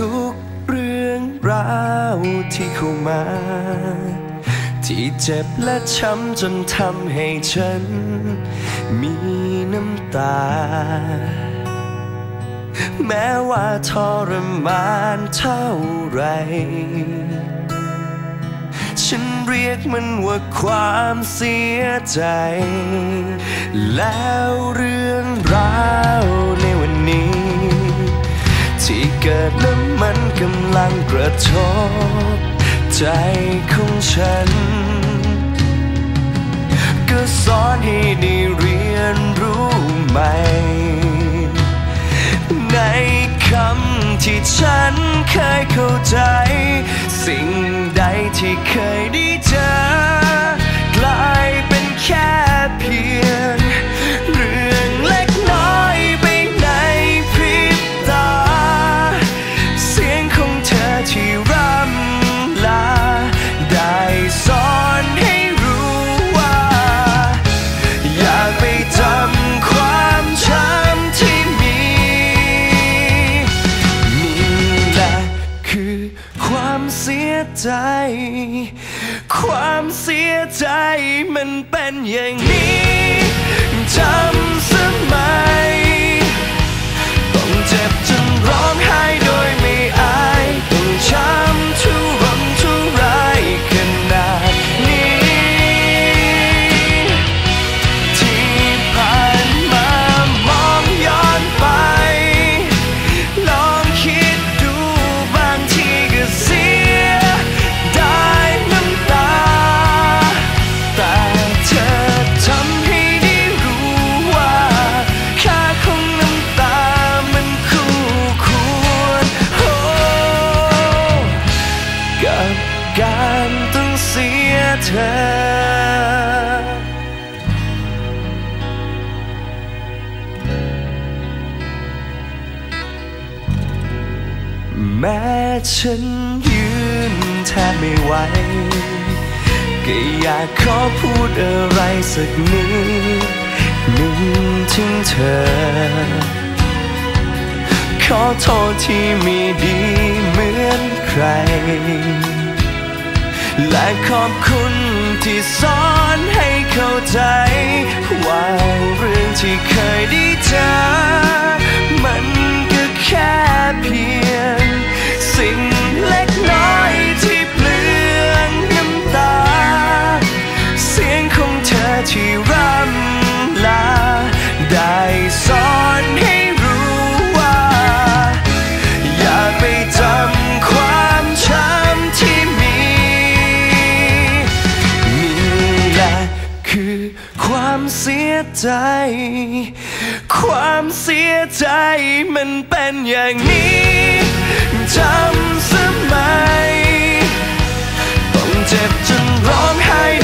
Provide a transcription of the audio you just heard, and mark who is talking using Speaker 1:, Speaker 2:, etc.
Speaker 1: ทุกเรื่องราวที่เข้ามา ที่เจ็บและช้ำจนทำให้ฉัน มีน้ำตา แม้ว่าทรมานเท่าไร ฉันเรียกมันว่าความเสียใจ แล้วเรื่องราวในวันนี้ ที่เกิดแล้ว กำลังกระทบใจของฉัน ก็สอนให้ได้เรียนรู้ใหม่ ในคำที่ฉันเคยเข้าใจ สิ่งใดที่เคยได้เจอ ใจมันเป็นอย่างนี้จำเสมอ แม้ฉันยืนแทบไม่ไหวก็อยากขอพูดอะไรสักนิดหนึ่งถึงเธอ ขอโทษที่ไม่ดีเหมือนใคร และขอบคุณที่สอนให้เข้าใจ ว่าเรื่องที่เคยได้เจอ มันก็แค่เพียง เสียใจ ความเสียใจมันเป็นอย่างนี้จำสมัยต้องเจ็บจนร้องไห้